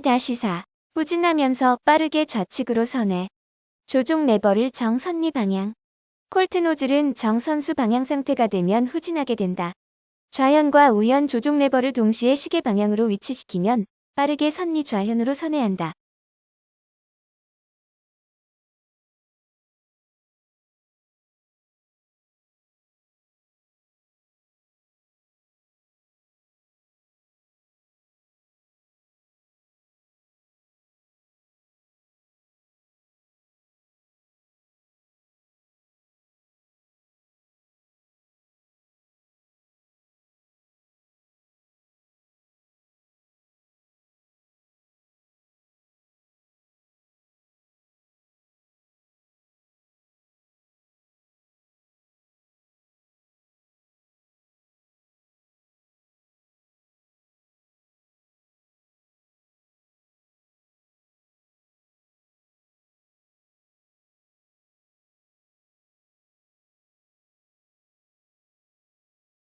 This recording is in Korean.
3-4. 후진하면서 빠르게 좌측으로 선회. 조종 레버를 정선미 방향. 콜트 노즐은 정선수 방향 상태가 되면 후진하게 된다. 좌현과 우현 조종 레버를 동시에 시계 방향으로 위치시키면 빠르게 선미 좌현으로 선회한다.